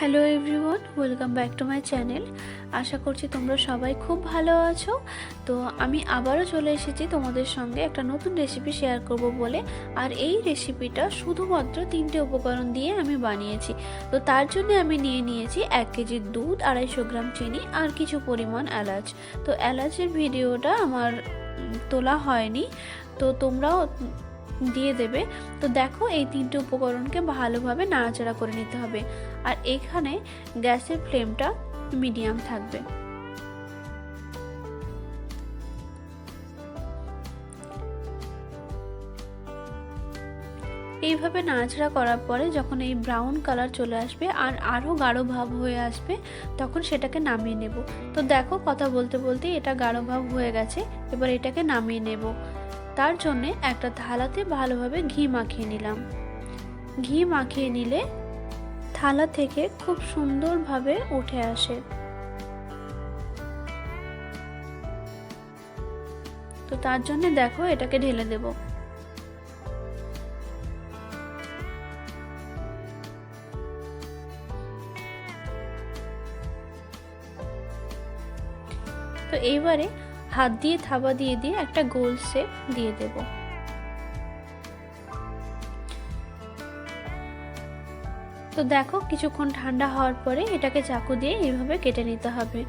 Hello everyone welcome back to my channel আশা করছি তোমরা সবাই খুব ভালো আছো। তো আমি আবারও চলে এসেছি তোমাদের সঙ্গে একটা নতুন রেসিপি শেয়ার করব বলে। আর এই রেসিপিটা শুধুমাত্র তিনটে উপকরণ দিয়ে আমি বানিয়েছি। তো তার জন্য আমি নিয়ে নিয়েছি এক কেজি দুধ, আড়াইশো গ্রাম চিনি আর কিছু পরিমাণ এলাচ। তো এলাচের ভিডিওটা আমার তোলা হয়নি। তো তোমরাও দিয়ে দেবে। তো দেখো এই তিনটে উপকরণকে ভালোভাবে নাড়াচাড়া করে নিতে হবে। আর এখানে গ্যাসের ফ্লেমটা মিডিয়াম থাকবে। এইভাবে নাড়াচাড়া করার পরে যখন এই ব্রাউন কালার চলে আসবে আর আরও গাঢ় ভাব হয়ে আসবে, তখন সেটাকে নামিয়ে নেব। তো দেখো কথা বলতে বলতে এটা গাঢ় ভাব হয়ে গেছে, এবার এটাকে নামিয়ে নেব। তার জন্যে একটা থালাতে ভালোভাবে ঘি মাখিয়ে নিলাম। ঘি মাখিয়ে নিলে থালা থেকে খুব সুন্দরভাবে উঠে আসে। তো তার জন্য দেখো এটাকে ঢেলে দেব। তো এইবারে হাত দিয়ে থাবা দিয়ে দিয়ে একটা গোল শেপ দিয়ে দেবো। তো দেখো কিছুক্ষণ ঠান্ডা হওয়ার পরে এটাকে চাকু দিয়ে এইভাবে কেটে নিতে হবে।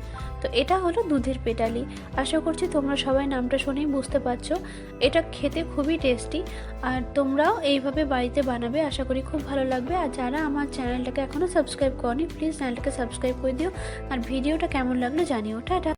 তো এটা হলো দুধের পেটালি। আশা করছি তোমরা সবাই নামটা শুনেই বুঝতে পারছ। এটা খেতে খুবই টেস্টি আর তোমরাও এইভাবে বাড়িতে বানাবে, আশা করি খুব ভালো লাগবে। আর যারা আমার চ্যানেলটাকে এখনও সাবস্ক্রাইব করনি প্লিজ চ্যানেলটাকে সাবস্ক্রাইব করে দিও। আর ভিডিওটা কেমন লাগল জানিও। টাটা।